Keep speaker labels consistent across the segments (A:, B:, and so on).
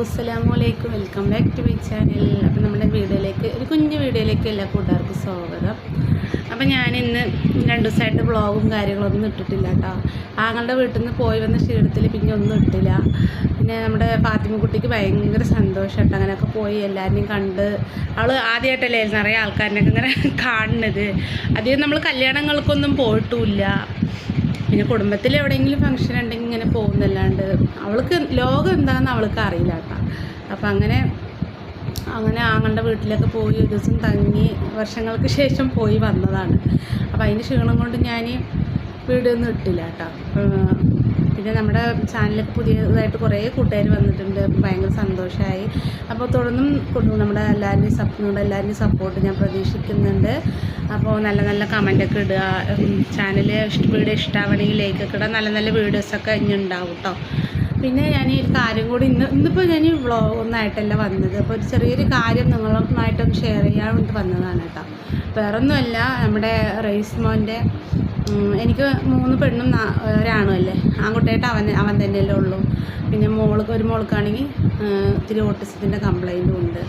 A: അസ്സാമു അലൈക്കും welcome back to my channel അപ്പം നമ്മുടെ വീഡിയോയിലേക്ക് ഒരു കുഞ്ഞു വീഡിയോയിലേക്ക് എല്ലാ കൂട്ടുകാർക്കും സ്വാഗതം. അപ്പം ഞാൻ ഇന്ന് രണ്ട് ദിവസമായിട്ട് വ്ളോഗും കാര്യങ്ങളൊന്നും ഇട്ടിട്ടില്ല കേട്ടോ. ആങ്ങളുടെ വീട്ടിൽ നിന്ന് പോയി വന്ന ക്ഷീണത്തിൽ പിന്നെ ഒന്നും ഇട്ടില്ല. പിന്നെ നമ്മുടെ ഫാത്തിമക്കുട്ടിക്ക് ഭയങ്കര സന്തോഷം കേട്ടോ. അങ്ങനെയൊക്കെ പോയി എല്ലാവരെയും കണ്ട് അവൾ ആദ്യമായിട്ടല്ലേ നിറയെ ആൾക്കാരിനൊക്കെ ഇങ്ങനെ കാണുന്നത്. അധികം നമ്മൾ കല്യാണങ്ങൾക്കൊന്നും പോയിട്ടുമില്ല പിന്നെ കുടുംബത്തിൽ എവിടെയെങ്കിലും ഫംഗ്ഷൻ ഉണ്ടെങ്കിൽ ഇങ്ങനെ പോകുന്നല്ലാണ്ട് അവൾക്ക് ലോകം എന്താണെന്ന് അവൾക്ക് അറിയില്ല കേട്ടോ. അപ്പം അങ്ങനെ അങ്ങനെ ആങ്ങളുടെ വീട്ടിലൊക്കെ പോയി ഒരു ദിവസം തങ്ങി വർഷങ്ങൾക്ക് ശേഷം പോയി വന്നതാണ്. അപ്പം അതിന്റെ ക്ഷീണം കൊണ്ട് ഞാൻ വീട് ഒന്നും ഇട്ടില്ല കേട്ടോ. പിന്നെ നമ്മുടെ ചാനലൊക്കെ പുതിയതായിട്ട് കുറേ കൂട്ടുകാർ വന്നിട്ടുണ്ട്. ഭയങ്കര സന്തോഷമായി അപ്പോൾ തുടർന്നും നമ്മുടെ എല്ലാവരുടെയും സപ്പ് നിങ്ങളുടെ എല്ലാവരുടെയും സപ്പോർട്ട് ഞാൻ പ്രതീക്ഷിക്കുന്നുണ്ട്. അപ്പോൾ നല്ല നല്ല കമന്റൊക്കെ ഇടുക. ചാനൽ ഇഷ്ട വീഡിയോ ഇഷ്ടമാവണമെങ്കിൽ ലൈക്കൊക്കെ ഇടുക നല്ല നല്ല വീഡിയോസൊക്കെ ഇനി ഉണ്ടാവും കേട്ടോ പിന്നെ ഞാൻ ഈ കാര്യം കൂടി ഇന്ന് ഇന്നിപ്പോൾ ഞാൻ ഈ വ്ളോഗ് ഒന്നായിട്ടല്ല വന്നത്. അപ്പോൾ ഒരു ചെറിയൊരു കാര്യം നിങ്ങളുമായിട്ടൊന്ന് ഷെയർ ചെയ്യാൻ വേണ്ടി വന്നതാണ് കേട്ടോ വേറൊന്നുമല്ല നമ്മുടെ റൈസ് മോന്റെ ഉം, എനിക്ക് മൂന്ന് പെണ്ണും ഒരാണുമല്ലേ ആൺകുട്ടിയായിട്ട് അവൻ അവൻ തന്നെയല്ലേ ഉള്ളൂ. പിന്നെ മോൾക്ക് ഒരു മോൾക്കാണെങ്കിൽ ഇത്തിരി ഓട്ടിസത്തിന്റെ കംപ്ലൈന്റും ഉണ്ട്.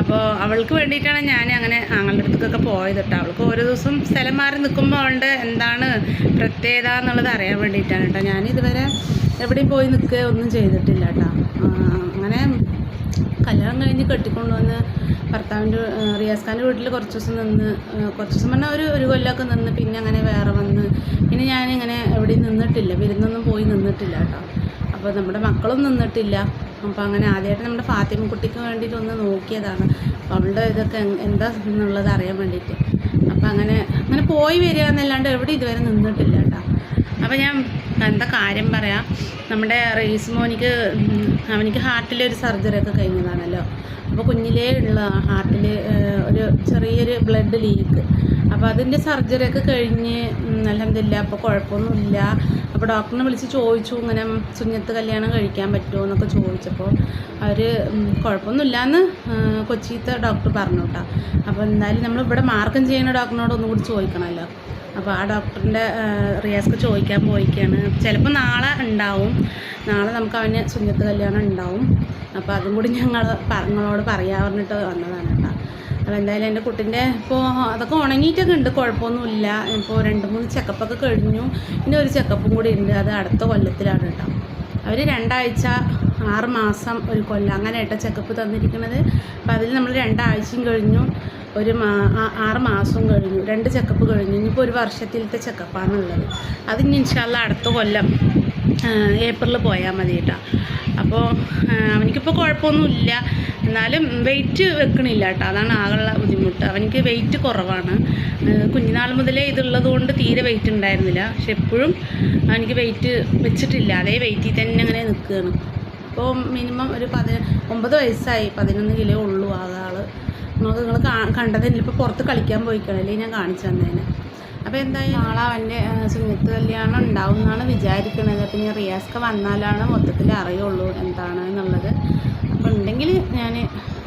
A: അപ്പോൾ അവൾക്ക് വേണ്ടിയിട്ടാണ് ഞാൻ അങ്ങനെ ആങ്ങളുടെ അടുത്തൊക്കെ പോയത് കേട്ടോ. അവൾക്ക് ഓരോ ദിവസം സ്ഥലം മാറി നിൽക്കുമ്പോൾ അവളുടെ എന്താണ് പ്രത്യേകത എന്നുള്ളത് അറിയാൻ വേണ്ടിയിട്ടാണ് കേട്ടോ. ഞാൻ ഇതുവരെ എവിടെയും പോയി നിൽക്കുക ഒന്നും ചെയ്തിട്ടില്ല കേട്ടോ. അങ്ങനെ കല്യാണം കഴിഞ്ഞ് കെട്ടിക്കൊണ്ടുവന്ന് ഭർത്താവിന്റെ റിയാസ് ഖാന്റെ വീട്ടിൽ കുറച്ച് ദിവസം നിന്ന് കുറച്ച് ദിവസം പറഞ്ഞാൽ ഒരു ഒരു കൊല്ലമൊക്കെ നിന്ന് പിന്നെ അങ്ങനെ വേറെ വന്ന് പിന്നെ ഞാനിങ്ങനെ എവിടെയും നിന്നിട്ടില്ല വിരുന്നൊന്നും പോയി നിന്നിട്ടില്ല കേട്ടോ. അപ്പോൾ നമ്മുടെ മക്കളും നിന്നിട്ടില്ല. അപ്പോൾ അങ്ങനെ ആദ്യമായിട്ട് നമ്മുടെ ഫാത്തിമ കുട്ടിക്ക് ഒന്ന് നോക്കിയതാണ്. അപ്പോൾ അവളുടെ ഇതൊക്കെ എന്താ എന്നുള്ളത് അറിയാൻ വേണ്ടിയിട്ട്. അപ്പോൾ അങ്ങനെ അങ്ങനെ പോയി വരിക എന്നല്ലാണ്ട് എവിടെ ഇതുവരെ നിന്നിട്ടില്ല കേട്ടോ. അപ്പോൾ ഞാൻ എന്താ കാര്യം പറയാം? നമ്മുടെ റേസ് മോനിക്ക് അവനിക്ക് ഹാർട്ടിലെ ഒരു സർജറി ഒക്കെ കഴിഞ്ഞതാണല്ലോ. അപ്പോൾ കുഞ്ഞിലേ ഉള്ള ഹാർട്ടിൽ ഒരു ചെറിയൊരു ബ്ലഡ് ലീക്ക്. അപ്പോൾ അതിന്റെ സർജറി ഒക്കെ കഴിഞ്ഞ് അലഹമില്ല അപ്പോൾ കുഴപ്പമൊന്നുമില്ല. അപ്പോൾ ഡോക്ടറിനെ വിളിച്ച് ചോദിച്ചു ഇങ്ങനെ സുഞ്ഞത്ത് കല്യാണം കഴിക്കാൻ പറ്റുമോ എന്നൊക്കെ ചോദിച്ചപ്പോൾ അവർ കുഴപ്പമൊന്നുമില്ല എന്ന് കൊച്ചിയിലത്തെ ഡോക്ടർ പറഞ്ഞു കേട്ടോ അപ്പോൾ എന്തായാലും നമ്മൾ ഇവിടെ മാർക്കം ചെയ്യുന്ന ഡോക്ടറിനോട് ഒന്നും കൂടി ചോദിക്കണമല്ലോ അപ്പോൾ ആ ഡോക്ടറിന്റെ റിയാസ്ക്ക് ചോദിക്കാൻ പോയിക്കാണ്. ചിലപ്പോൾ നാളെ ഉണ്ടാവും. നാളെ നമുക്ക് അവന് സുഞ്ഞത്ത് കല്യാണം ഉണ്ടാവും. അപ്പോൾ അതും കൂടി ഞങ്ങൾ നിങ്ങളോട് പറയാൻ പറഞ്ഞിട്ട് വന്നതാണ് കേട്ടോ. അപ്പോൾ എന്തായാലും എന്റെ കുട്ടീന്റെ ഇപ്പോൾ അതൊക്കെ ഉണങ്ങിയിട്ടൊക്കെ ഉണ്ട് കുഴപ്പമൊന്നുമില്ല. ഇപ്പോൾ രണ്ട് മൂന്ന് ചെക്കപ്പൊക്കെ കഴിഞ്ഞു. പിന്നെ ഒരു ചെക്കപ്പും കൂടി ഉണ്ട്. അത് അടുത്ത കൊല്ലത്തിലാണ് കേട്ടോ. അവർ രണ്ടാഴ്ച ആറ് മാസം ഒരു കൊല്ലം അങ്ങനെയായിട്ട് ചെക്കപ്പ് തന്നിരിക്കുന്നത് അപ്പോൾ അതിൽ നമ്മൾ രണ്ടാഴ്ചയും കഴിഞ്ഞു. ഒരു മാ ആറ് മാസം കഴിഞ്ഞു. രണ്ട് ചെക്കപ്പ് കഴിഞ്ഞു. ഇനിയിപ്പോൾ ഒരു വർഷത്തിലത്തെ ചെക്കപ്പാണുള്ളത് അത് ഇനി ഇൻഷാല്ല അടുത്ത കൊല്ലം ഏപ്രിൽ പോയാൽ മതി കേട്ടോ. അപ്പോൾ അവനിക്കിപ്പോൾ കുഴപ്പമൊന്നുമില്ല. എന്നാലും വെയിറ്റ് വെക്കണില്ല കേട്ടോ. അതാണ് ആകെയുള്ള ബുദ്ധിമുട്ട്. അവനിക്ക് വെയിറ്റ് കുറവാണ്. കുഞ്ഞിനാൾ മുതലേ ഇതുള്ളത് കൊണ്ട് തീരെ വെയിറ്റ് ഉണ്ടായിരുന്നില്ല. പക്ഷെ എപ്പോഴും അവനിക്ക് വെയിറ്റ് വെച്ചിട്ടില്ല. അതേ വെയിറ്റിൽ തന്നെ അങ്ങനെ നിൽക്കുകയാണ് അപ്പോൾ മിനിമം ഒരു പതി ഒമ്പത് വയസ്സായി. പതിനൊന്ന് കിലോ ഉള്ളൂ ആകാൾ നമുക്ക് നിങ്ങൾ കണ്ടതില്ല ഇപ്പോൾ പുറത്ത് കളിക്കാൻ പോയിക്കണല്ലേ ഞാൻ കാണിച്ചു തന്നേനെ. അപ്പോൾ എന്തായാലും നാളെ അവന്റെ സുന്നത്ത് കല്യാണം ഉണ്ടാവും എന്നാണ് വിചാരിക്കുന്നത് അപ്പം ഞാൻ റിയാസ്ക വന്നാലാണ് മൊത്തത്തിൽ അറിയുള്ളൂ എന്താണ് എന്നുള്ളത്. അപ്പോൾ ഉണ്ടെങ്കിൽ ഞാൻ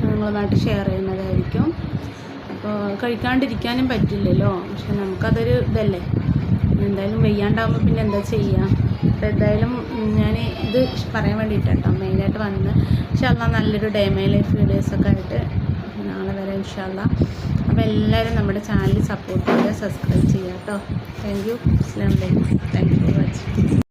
A: നിങ്ങളുമായിട്ട് ഷെയർ ചെയ്യുന്നതായിരിക്കും. അപ്പോൾ കഴിക്കാണ്ടിരിക്കാനും പറ്റില്ലല്ലോ. പക്ഷെ നമുക്കതൊരു ഇതല്ലേ. എന്തായാലും വെയ്യാണ്ടാവുമ്പോൾ പിന്നെ എന്താ ചെയ്യുക അപ്പോൾ എന്തായാലും ഞാൻ ഇത് പറയാൻ വേണ്ടിയിട്ടാട്ടോ മെയിനായിട്ട് വന്ന്. പക്ഷെ ഇൻഷാല്ല നല്ലൊരു ഡേ മൈ ലൈഫ് വീഡിയോസൊക്കെ ആയിട്ട് ഇൻഷാല്ല അപ്പോൾ എല്ലാവരും നമ്മുടെ ചാനൽ സപ്പോർട്ട് ചെയ്യുക സബ്സ്ക്രൈബ് ചെയ്യുക കേട്ടോ താങ്ക് യു അസ്ലാം വലൈക്കും താങ്ക് യു ഫോർ വാച്ചിങ്